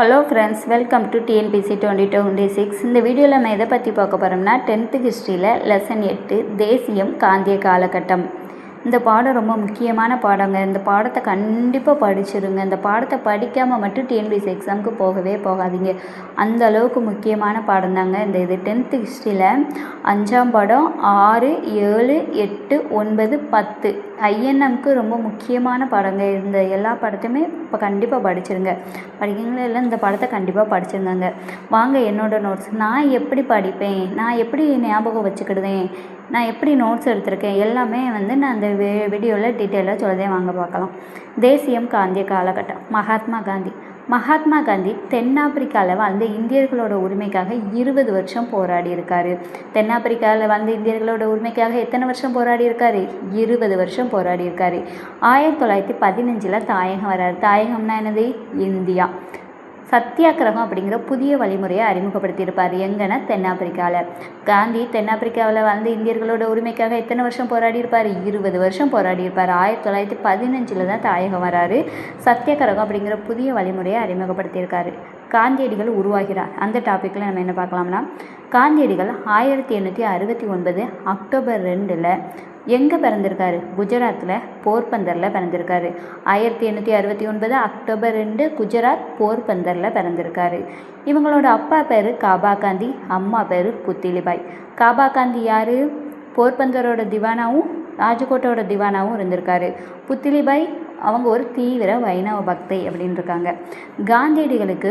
Hello friends welcome to TNPSC twenty twenty six இந்த வீடியோவில் நம்ம எதை பற்றி பார்க்க போகிறோம்னா டென்த்து ஹிஸ்ட்ரியில் லெசன் எட்டு தேசியம் காந்திய காலகட்டம். இந்த பாடம் ரொம்ப முக்கியமான பாடங்க. இந்த பாடத்தை கண்டிப்பாக படிச்சிருங்க. இந்த பாடத்தை படிக்காமல் மட்டும் டிஎன்பிசி எக்ஸாமுக்கு போகவே போகாதீங்க. அந்த அளவுக்கு முக்கியமான பாடம் தாங்க இந்த இது. டென்த்து ஹிஸ்ட்ரியில் அஞ்சாம் பாடம் ஆறு ஏழு எட்டு ஒன்பது பத்து. ஐஎன்எம்க்கு ரொம்ப முக்கியமான படங்கள் இந்த எல்லா படத்தையுமே இப்போ கண்டிப்பாக படிச்சிருங்க. படிக்கிறீங்களா இல்லை இந்த படத்தை கண்டிப்பாக படிச்சிருந்தாங்க. வாங்க என்னோடய நோட்ஸ் நான் எப்படி படிப்பேன்? நான் எப்படி ஞாபகம் வச்சுக்கிடுவேன்? நான் எப்படி நோட்ஸ் எடுத்திருக்கேன்? எல்லாமே வந்து நான் அந்த வீடியோவில் டீட்டெயிலாக சொல்லதே வாங்க பார்க்கலாம். தேசியம் காந்திய காலகட்டம். மகாத்மா காந்தி. மகாத்மா காந்தி தென்னாப்பிரிக்காவில் வாழ்ந்த இந்தியர்களோட உரிமைக்காக இருபது வருஷம் போராடி இருக்காரு. தென்னாப்பிரிக்காவில் வாழ்ந்த இந்தியர்களோட உரிமைக்காக எத்தனை வருஷம் போராடி இருக்காரு? இருபது வருஷம் போராடி இருக்காரு. ஆயிரத்தி தொள்ளாயிரத்தி பதினஞ்சில் தாயகம் வராரு. தாயகம்னா என்னது? இந்தியா. சத்தியாகிரகம் அப்படிங்கிற புதிய வழிமுறையை அறிமுகப்படுத்தியிருப்பார் எங்கன்னா தென்னாப்பிரிக்காவில் காந்தி தென்னாப்பிரிக்காவில் வந்து இந்தியர்களோட உரிமைக்காக எத்தனை வருஷம் போராடி இருப்பார் இருபது வருஷம் போராடி இருப்பார் ஆயிரத்தி தொள்ளாயிரத்தி பதினஞ்சில் தான் தாயகம் வராரு. சத்தியாகிரகம் அப்படிங்கிற புதிய வழிமுறையை அறிமுகப்படுத்தியிருக்காரு. காந்தியடிகள் உருவாகிறார். அந்த டாப்பிக்கில் நம்ம என்ன பார்க்கலாம்னா காந்தியடிகள் ஆயிரத்தி எண்ணூற்றி அறுபத்தி ஒன்பது அக்டோபர் ரெண்டில் எங்கே பிறந்திருக்காரு? குஜராத்தில் போர்பந்தரில் பிறந்திருக்காரு. ஆயிரத்தி எண்ணூற்றி அறுபத்தி ஒன்பது அக்டோபர் ரெண்டு குஜராத் போர்பந்தரில் பிறந்திருக்காரு. இவங்களோட அப்பா பேர் காபா காந்தி அம்மா பேர் புத்திலிபாய். காபா காந்தி யார்? போர்பந்தரோட திவானாவும் ராஜகோட்டோட திவானாவும் இருந்திருக்காரு. புத்திலிபாய் அவங்க ஒரு தீவிர வைணவ பக்தை அப்படின்னு இருக்காங்க காந்தியடிகளுக்கு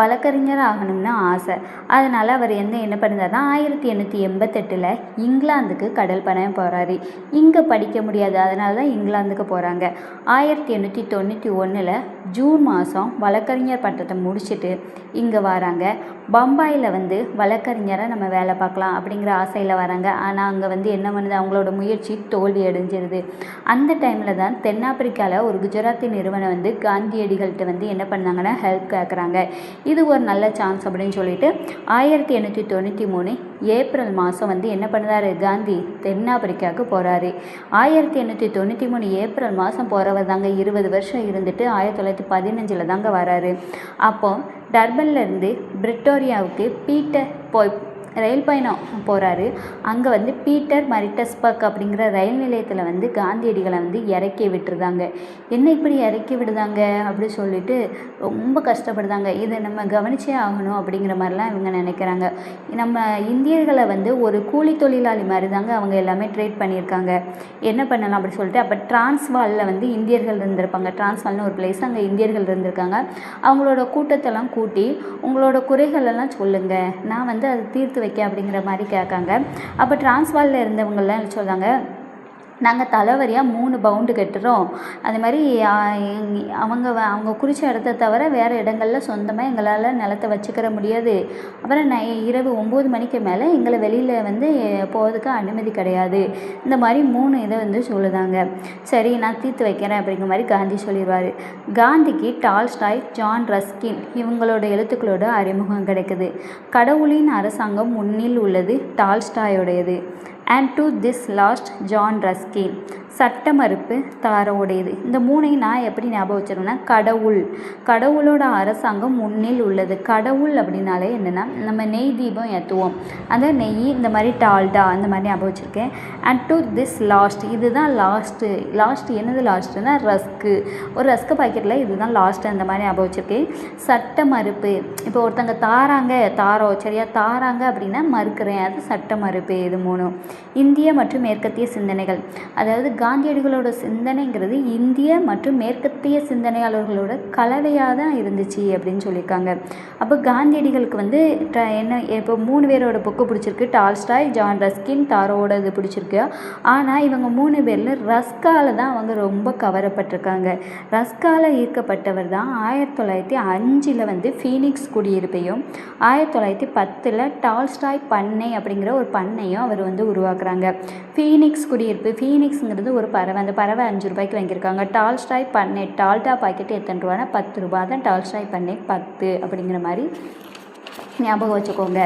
வழக்கறிஞர் ஆகணும்னு ஆசை. அதனால் அவர் என்ன என்ன பண்ணிருந்தாருன்னா ஆயிரத்தி எண்ணூற்றி எண்பத்தெட்டில் இங்கிலாந்துக்கு கடல் பயணம் போகிறாரு இங்கே படிக்க முடியாது அதனால தான் இங்கிலாந்துக்கு போகிறாங்க ஆயிரத்தி எண்ணூற்றி தொண்ணூற்றி ஒன்றில் ஜூன் மாதம் வழக்கறிஞர் பட்டத்தை முடிச்சுட்டு இங்கே வராங்க. பம்பாயில் வந்து வழக்கறிஞராக நம்ம வேலை பார்க்கலாம் அப்படிங்கிற ஆசையில் வராங்க. ஆனால் அங்கே வந்து என்ன பண்ணுது? அவங்களோட முயற்சி தோல்வி அடைஞ்சிருது. அந்த டைமில் தான் தென்னாப்பிரிக்காவில் ஒரு குஜராத்தி நிறுவனம் வந்து காந்தியடிகள்கிட்ட வந்து என்ன பண்ணாங்கன்னா ஹெல்ப் கேட்குறாங்க இது ஒரு நல்ல சான்ஸ் அப்படின்னு சொல்லிட்டு ஆயிரத்தி எண்ணூற்றி தொண்ணூற்றி மூணு ஏப்ரல் மாதம் வந்து என்ன பண்ணுறாரு? காந்தி தென்னாப்பிரிக்காவுக்கு போகிறாரு ஆயிரத்தி எண்ணூற்றி தொண்ணூற்றி மூணு ஏப்ரல் மாதம் போகிறவர் தாங்க இருபது வருஷம் இருந்துட்டு ஆயிரத்தி தொள்ளாயிரத்தி பதினஞ்சில் தாங்க வராரு. அப்போ டர்பன்லேருந்து பிரிட்டோரியாவுக்கு பீட்டர் போய் ரயில் பயணம் போகிறாரு அங்கே வந்து பீட்டர் மரிட்டஸ்பர்க் அப்படிங்கிற ரயில் நிலையத்தில் வந்து காந்தியடிகளை வந்து இறக்கி விட்டுருந்தாங்க என்ன இப்படி இறக்கி விடுதாங்க அப்படி சொல்லிட்டு ரொம்ப கஷ்டப்படுதாங்க. இதை நம்ம கவனிச்சே ஆகணும் அப்படிங்கிற மாதிரிலாம் இவங்க நினைக்கிறாங்க. நம்ம இந்தியர்களை வந்து ஒரு கூலி தொழிலாளி மாதிரி தாங்க அவங்க எல்லாமே ட்ரீட் பண்ணியிருக்காங்க. என்ன பண்ணலாம் அப்படி சொல்லிட்டு அப்போ டிரான்ஸ்வாலில் வந்து இந்தியர்கள் இருந்திருப்பாங்க. டிரான்ஸ்வால்னு ஒரு பிளேஸ் அங்கே இந்தியர்கள் இருந்திருக்காங்க. அவங்களோட கூட்டத்தெல்லாம் கூட்டி உங்களோட குறைகள் எல்லாம் சொல்லுங்கள் நான் வந்து அதை தீர்த்து வைக்க அப்படிங்கிற மாதிரி கேட்காங்க. அப்போ டிரான்ஸ்வாலில் இருந்தவங்கள்லாம் சொல்கிறாங்க நாங்கள் தலைவரியாக மூணு பவுண்டு கட்டுறோம். அது மாதிரி அவங்க அவங்க குறித்த இடத்த தவிர வேறு இடங்களில் சொந்தமாக எங்களால் நிலத்த வச்சுக்கிற முடியாது. அப்புறம் நை இரவு ஒம்பது மணிக்கு மேலே எங்களை வெளியில் வந்து போகிறதுக்கு அனுமதி கிடையாது. இந்த மாதிரி மூணு இதை வந்து சொல்லுதாங்க. சரி நான் தீர்த்து வைக்கிறேன் அப்படிங்கிற மாதிரி காந்தி சொல்லிடுவார். காந்திக்கு டால்ஸ்டாய் ஜான் ரஸ்கின் இவங்களோட எழுத்துக்களோட அறிமுகம் கிடைக்குது. கடவுளின் அரசாங்கம் முன்னில் உள்ளது டால்ஸ்டாயோடையது and to this last John Ruskin சட்ட மறுப்பு தாரோடையது. இந்த மூணையும் நான் எப்படி ஞாபகம் வச்சிருக்கேன்னா கடவுள். கடவுளோட அரசாங்கம் முன்னில் உள்ளது. கடவுள் அப்படின்னாலே என்னென்னா நம்ம நெய் தீபம் ஏற்றுவோம் அந்த நெய் இந்த மாதிரி டால்டா அந்த மாதிரி ஞாபகம் வச்சுருக்கேன். அண்ட் டு திஸ் லாஸ்ட் இதுதான் லாஸ்ட்டு லாஸ்ட் என்னது லாஸ்ட்டுன்னா ரஸ்க்கு ஒரு ரஸ்க்கு பாக்கெட்டில் இதுதான் லாஸ்ட்டு அந்த மாதிரி ஞாபகம் வச்சுருக்கேன். சட்ட மறுப்பு இப்போ ஒருத்தங்க தாராங்க தாரோ சரியா தாராங்க அப்படின்னா மறுக்கிறேன். அது சட்ட மறுப்பு இது மூணும். இந்திய மற்றும் மேற்கத்திய சிந்தனைகள். அதாவது காந்தியடிகளோட சிந்தனைங்கிறது இந்திய மற்றும் மேற்கத்திய சிந்தனையாளர்களோட கலவையாக தான் இருந்துச்சு அப்படின்னு சொல்லியிருக்காங்க. அப்போ காந்தியடிகளுக்கு வந்து என்ன இப்போ மூணு பேரோட புக்கு பிடிச்சிருக்கு. டால்ஸ்டாய் ஜான் ரஸ்கின் தாரோட இது பிடிச்சிருக்கு. ஆனால் இவங்க மூணு பேரில் ரஸ்கால தான் அவங்க ரொம்ப கவரப்பட்டிருக்காங்க. ரஸ்கால ஈர்க்கப்பட்டவர் தான் ஆயிரத்தி தொள்ளாயிரத்தி அஞ்சில் வந்து ஃபீனிக்ஸ் குடியிருப்பையும் ஆயிரத்தி தொள்ளாயிரத்தி பத்தில் டால்ஸ்டாய் பண்ணை அப்படிங்கிற ஒரு பண்ணையும் அவர் வந்து உருவாக்குறாங்க. ஃபீனிக்ஸ் குடியிருப்பு ஃபீனிக்ஸுங்கிறது ஒரு பறவை அந்த பறவை அஞ்சு ரூபாய்க்கு வாங்கியிருக்காங்க. டால்ஸ்டாய் பண்ணை டால்டா பாக்கெட்டு எத்தனை ரூபானா பத்து ரூபா தான் டால்ஸ்டாய் பண்ணை பத்து அப்படிங்கிற மாதிரி ஞாபகம் வச்சுக்கோங்க.